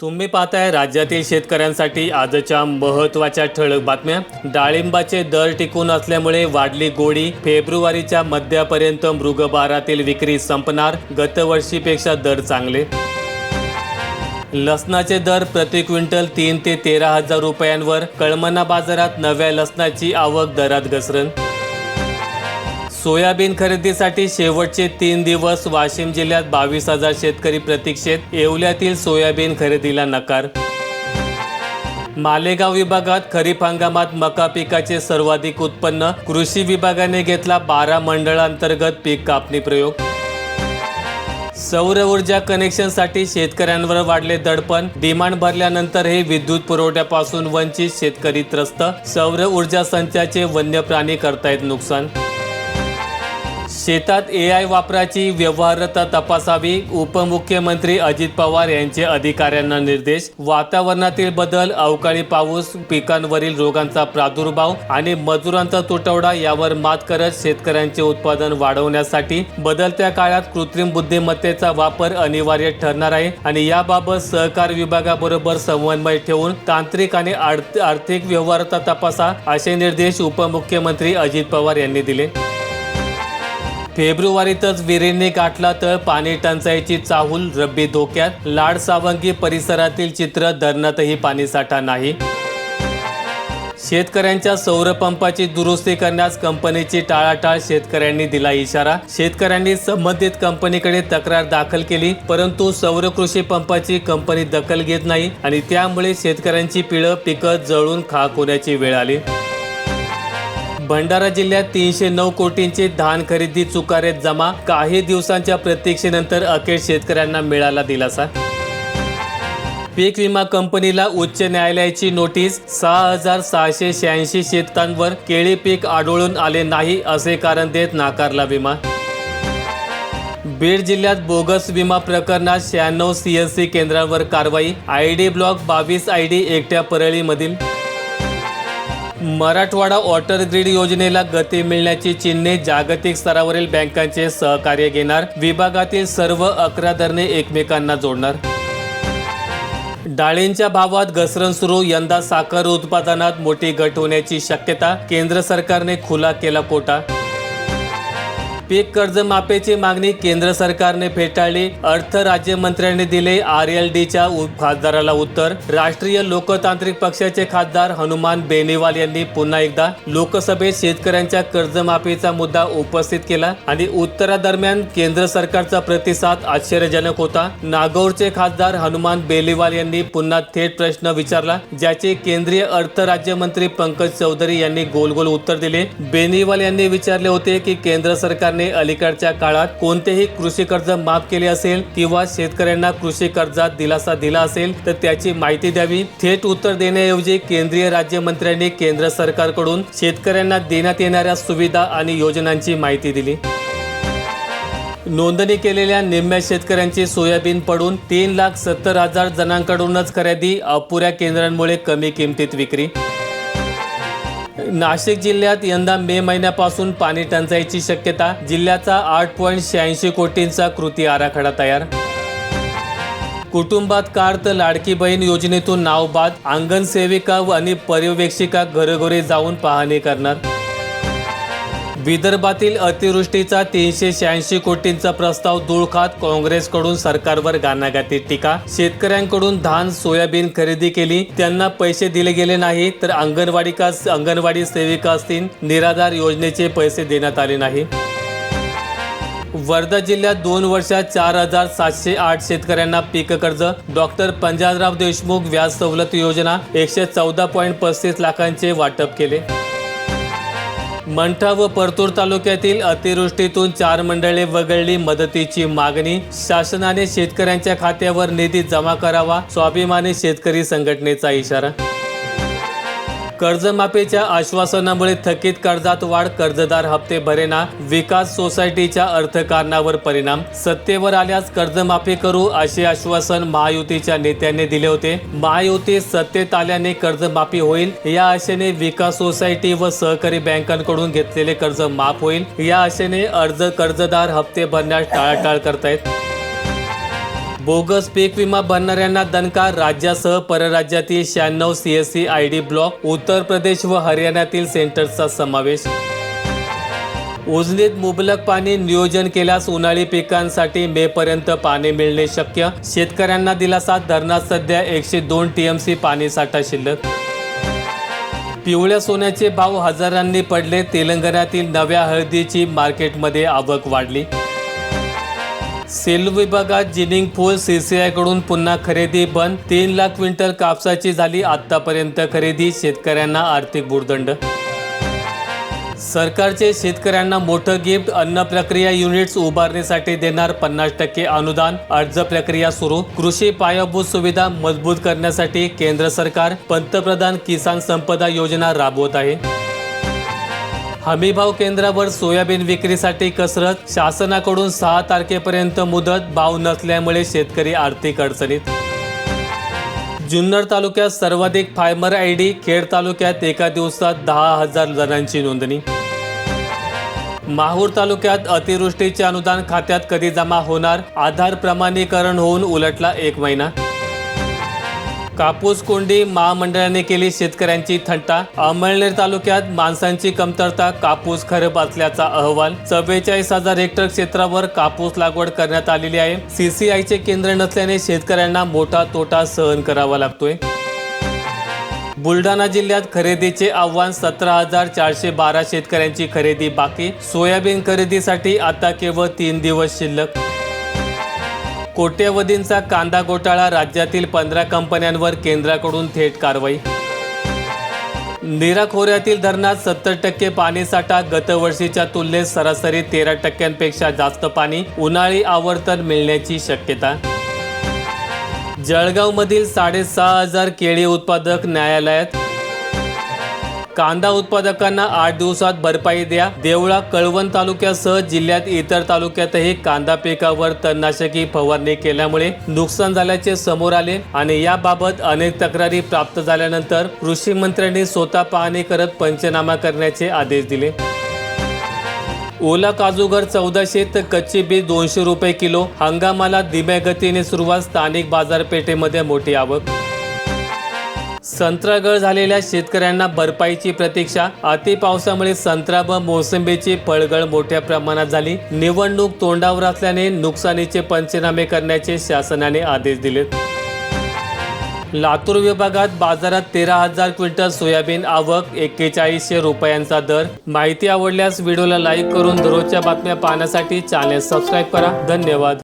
तुम्ही पाहताय राज्यातील शेतकऱ्यांसाठी आजच्या महत्त्वाच्या ठळक बातम्या. डाळिंबाचे दर टिकून असल्यामुळे वाढली गोडी फेब्रुवारीच्या मध्यापर्यंत मृगबारातील विक्री संपणार गतवर्षीपेक्षा दर चांगले. लसणाचे दर प्रति क्विंटल तीन ते तेरा हजार रुपयांवर कळमना बाजारात नव्या लसणाची आवक दरात घसरण. सोयाबीन खरेदीसाठी शेवटचे तीन दिवस वाशिम जिल्ह्यात बावीस हजार शेतकरी प्रतीक्षेत येवल्यातील सोयाबीन खरेदीला नकार. मालेगाव विभागात खरीप हंगामात मका पिकाचे सर्वाधिक उत्पन्न कृषी विभागाने घेतला बारा मंडळांतर्गत पीक कापणी प्रयोग. सौर ऊर्जा कनेक्शनसाठी शेतकऱ्यांवर वाढले दडपण डिमांड भरल्यानंतर हे विद्युत पुरवठ्यापासून वंचित शेतकरी त्रस्त सौर ऊर्जा संचाचे वन्य प्राणी करतायत नुकसान. शेतात ए आय वापराची व्यवहार्यता तपासावी उपमुख्यमंत्री अजित पवार यांचे अधिकाऱ्यांना निर्देश वातावरणातील बदल अवकाळी पाऊस पिकांवरील रोगांचा प्रादुर्भाव आणि मजुरांचा तुटवडा यावर मात करत शेतकऱ्यांचे उत्पादन वाढवण्यासाठी बदलत्या काळात कृत्रिम बुद्धिमत्तेचा वापर अनिवार्य ठरणार आहे आणि याबाबत सहकार विभागाबरोबर समन्वय ठेवून तांत्रिक आणि आर्थिक व्यवहार्यता तपासा असे निर्देश उपमुख्यमंत्री अजित पवार यांनी दिले. फेब्रुवारीतच विहिरींनी गाठला तर पाणी टंचाईची चाहूल रब्बी धोक्यात. लाड सावंगी परिसरातील चित्र धरणातही पाणीसाठा नाही. शेतकऱ्यांच्या सौर पंपाची दुरुस्ती करण्यास कंपनीची टाळाटाळ शेतकऱ्यांनी दिला इशारा. शेतकऱ्यांनी संबंधित कंपनीकडे तक्रार दाखल केली परंतु सौर कृषी पंपाची कंपनी दखल घेत नाही आणि त्यामुळे शेतकऱ्यांची पिळं पिकं जळून खाक होण्याची वेळ आली. भंडारा जिल्ह्यात तीनशे नऊ कोटींची धान खरेदी चुकारेत जमा. काही दिवसांच्या प्रतीक्षेनंतर अखेर शेतकऱ्यांना मिळाला दिलासा. पीक विमा कंपनीला उच्च न्यायालयाची नोटीस सहा हजार सहाशे शहाऐंशी शेतकांवर केळी पीक आढळून आले नाही असे कारण देत नाकारला विमा. बीड जिल्ह्यात बोगस विमा प्रकरणात शहाण्णव सी एस सी केंद्रांवर कारवाई. आय डी ब्लॉक बावीस आय डी एकट्या परळीमधील मराठवाडा वॉटर ग्रीड योजनेला गती मिळण्याची चिन्हे जागतिक स्तरावरील बँकांचे सहकार्य घेणार विभागातील सर्व अकरा धरणे एकमेकांना जोडणार. डाळींच्या भावात घसरण सुरू यंदा साखर उत्पादनात मोठी घट होण्याची शक्यता केंद्र सरकारने खुला केला कोटा. पीक कर्जमाफीची मागणी केंद्र सरकारने फेटाळली. अर्थ राज्यमंत्र्यांनी दिले आर एल डीच्या खासदाराला उत्तर. राष्ट्रीय लोकतांत्रिक पक्षाचे खासदार हनुमान बेनीवाल यांनी पुन्हा एकदा लोकसभेत शेतकऱ्यांच्या कर्जमाफीचा मुद्दा उपस्थित केला आणि उत्तरादरम्यान केंद्र सरकारचा प्रतिसाद आश्चर्यजनक होता. नागौरचे खासदार हनुमान बेलीवाल यांनी पुन्हा थेट प्रश्न विचारला ज्याचे केंद्रीय अर्थ राज्यमंत्री पंकज चौधरी यांनी गोल गोल उत्तर दिले. बेनीवाल यांनी विचारले होते की केंद्र सरकारने अलीकडच्या काळात कोणतेही कृषी कर्ज माफ केले असेल किंवा शेतकऱ्यांना कृषी कर्जात दिलासा दिला असेल तर त्याची माहिती द्यावी. थेट उत्तर देण्याऐवजी केंद्रीय राज्यमंत्र्यांनी केंद्र सरकारकडून शेतकऱ्यांना देण्यात येणाऱ्या सुविधा आणि योजनांची माहिती दिली. नोंदणी केलेल्या निम्म्या शेतकऱ्यांची सोयाबीन पडून तीन लाख सत्तर हजार जणांकडूनच खरेदी अपुऱ्या केंद्रांमुळे कमी किमतीत विक्री नाशिक जिल्ह्यात यंदा मे महिन्यापासून पाणी टंचाईची शक्यता जिल्ह्याचा आठ पॉईंट शहाऐंशी कोटींचा कृती आराखडा तयार. कुटुंबात कार तर लाडकी बहीण योजनेतून नाव बाद अंगण सेविका व आणि पर्यवेक्षिका घरोघरी जाऊन पाहणी करणार. विदर्भातील अतिवृष्टीचा तीनशे शहाऐंशी कोटींचा प्रस्ताव धुळखात काँग्रेसकडून सरकारवर गाणागाती टीका. शेतकऱ्यांकडून धान सोयाबीन खरेदी केली. त्यांना पैसे दिले गेले नाही तर अंगणवाडी का अंगणवाडी सेविका असतील निराधार योजनेचे पैसे देण्यात आले नाही. वर्धा जिल्ह्यात दोन वर्षात चार हजार सातशे आठ शेतकऱ्यांना पीक कर्ज. डॉक्टर पंजाबराव देशमुख व्याज सवलत योजना एकशे चौदा पॉईंट पस्तीस लाखांचे वाटप केले. मंठा व परतूर तालुक्यातील अतिवृष्टीतून चार मंडळे वगळली मदतीची मागणी. शासनाने शेतकऱ्यांच्या खात्यावर निधी जमा करावा स्वाभिमानी शेतकरी संघटनेचा इशारा. कर्जमाफीच्या आश्वासनामुळे थकीत कर्जात वाढ कर्जदार हप्ते भरेना विकास सोसायटीच्या अर्थकारणावर परिणाम. सत्तेवर आल्यास कर्जमाफी करू असे आश्वासन महायुतीच्या नेत्यांनी दिले होते. महायुती सत्तेत आल्याने कर्जमाफी होईल या आशेने विकास सोसायटी व सहकारी बँकांकडून घेतलेले कर्ज माफ होईल. या आशेने अर्ज कर्जदार हप्ते भरण्यास टाळाटाळ करतायत. बोगस पीक विमा भरणाऱ्यांना दणका राज्यासह परराज्यातील शहाण्णव C S C I D block Uttar Pradesh व हरियाणातील सेंटरचा समावेश. उजनीत मुबलक पाणी नियोजन केल्यास उन्हाळी पिकांसाठी मे पर्यंत पाणी मिळणे शक्य. शेतकऱ्यांना दिलासा धरणात सध्या एकशे दोन टीएमसी पाणी साठा शिल्लक. पिवळ्या सोन्याचे भाव हजारांनी पडले तेलंगणातील नव्या हळदीची मार्केटमध्ये आवक वाढली. सेल विभागात जिनिंग फूल सीसीआयकडून पुन्हा खरेदी बंद. तीन लाख क्विंटल कापसाची झाली आतापर्यंत खरेदी. शेतकऱ्यांना आर्थिक भूर्दंड सरकारचे शेतकऱ्यांना मोठं गिफ्ट. अन्न प्रक्रिया युनिट्स उभारणीसाठी देणार पन्नास टक्के अनुदान. अर्ज प्रक्रिया सुरू. कृषी पायाभूत सुविधा मजबूत करण्यासाठी केंद्र सरकार. पंतप्रधान किसान संपदा योजना राबवत आहे. हमीभाव केंद्रावर सोयाबीन विक्रीसाठी कसरत शासनाकडून सहा तारखेपर्यंत मुदत भाव नसल्यामुळे शेतकरी आर्थिक अडचणीत. जुन्नर तालुक्यात सर्वाधिक फायबर आय डी खेड तालुक्यात एका दिवसात दहा हजार जणांची नोंदणी. माहूर तालुक्यात अतिवृष्टीचे अनुदान खात्यात कधी जमा होणार? आधार प्रमाणीकरण होऊन उलटला एक महिना. कापूस कोंडी महामंडळाने केली शेतकऱ्यांची थंटा अमळनेर तालुक्यात माणसांची कमतरता कापूस खरब असल्याचा अहवाल. चव्वेचाळीस हजार हेक्टर क्षेत्रावर कापूस लागवड करण्यात आलेली आहे. सीसीआयचे केंद्र नसल्याने शेतकऱ्यांना मोठा तोटा सहन करावा लागतोय. बुलढाणा जिल्ह्यात खरेदीचे आव्हान सतरा हजार चारशे बारा शेतकऱ्यांची खरेदी बाकी. सोयाबीन खरेदीसाठी आता केवळ तीन दिवस शिल्लक. कोट्यवधींचा कांदा घोटाळा राज्यातील पंधरा कंपन्यांवर केंद्राकडून थेट कारवाई. नीरा खोऱ्यातील धरणात सत्तर टक्के पाणीसाठा गतवर्षीच्या तुलनेत सरासरी तेरा टक्क्यांपेक्षा जास्त पाणी उन्हाळी आवर्तन मिळण्याची शक्यता. जळगावमधील साडेसहा हजार केळी उत्पादक न्यायालयात कांदा उत्पादकांना आठ दिवसात भरपाई द्या. देवळा कळवण तालुक्यासह जिल्ह्यात इतर तालुक्यातही कांदा पिकावर तणनाशकी फवारणी केल्यामुळे नुकसान झाल्याचे समोर आले आणि याबाबत अनेक तक्रारी प्राप्त झाल्यानंतर कृषी मंत्र्यांनी स्वतः पाहणी करत पंचनामा करण्याचे आदेश दिले. ओला काजूगर चौदाशे तर कच्ची बी दोनशे रुपये किलो हंगामाला धीम्या गतीने सुरुवात स्थानिक बाजारपेठेमध्ये मोठी आवक. संत्रागळ झालेल्या शेतकऱ्यांना भरपाईची प्रतीक्षा. अति पावसामुळे संत्रा व मोसंबीची फळगळ मोठ्या प्रमाणात झाली. निवडणूक तोंडावर असल्याने नुकसानीचे पंचनामे करण्याचे शासनाने आदेश दिलेत. लातूर विभागात बाजारात तेरा हजार क्विंटल सोयाबीन आवक एक्केचाळीसशे रुपयांचा दर. माहिती आवडल्यास व्हिडिओला लाईक करून दररोजच्या बातम्या पाहण्यासाठी चॅनेल सबस्क्राईब करा. धन्यवाद.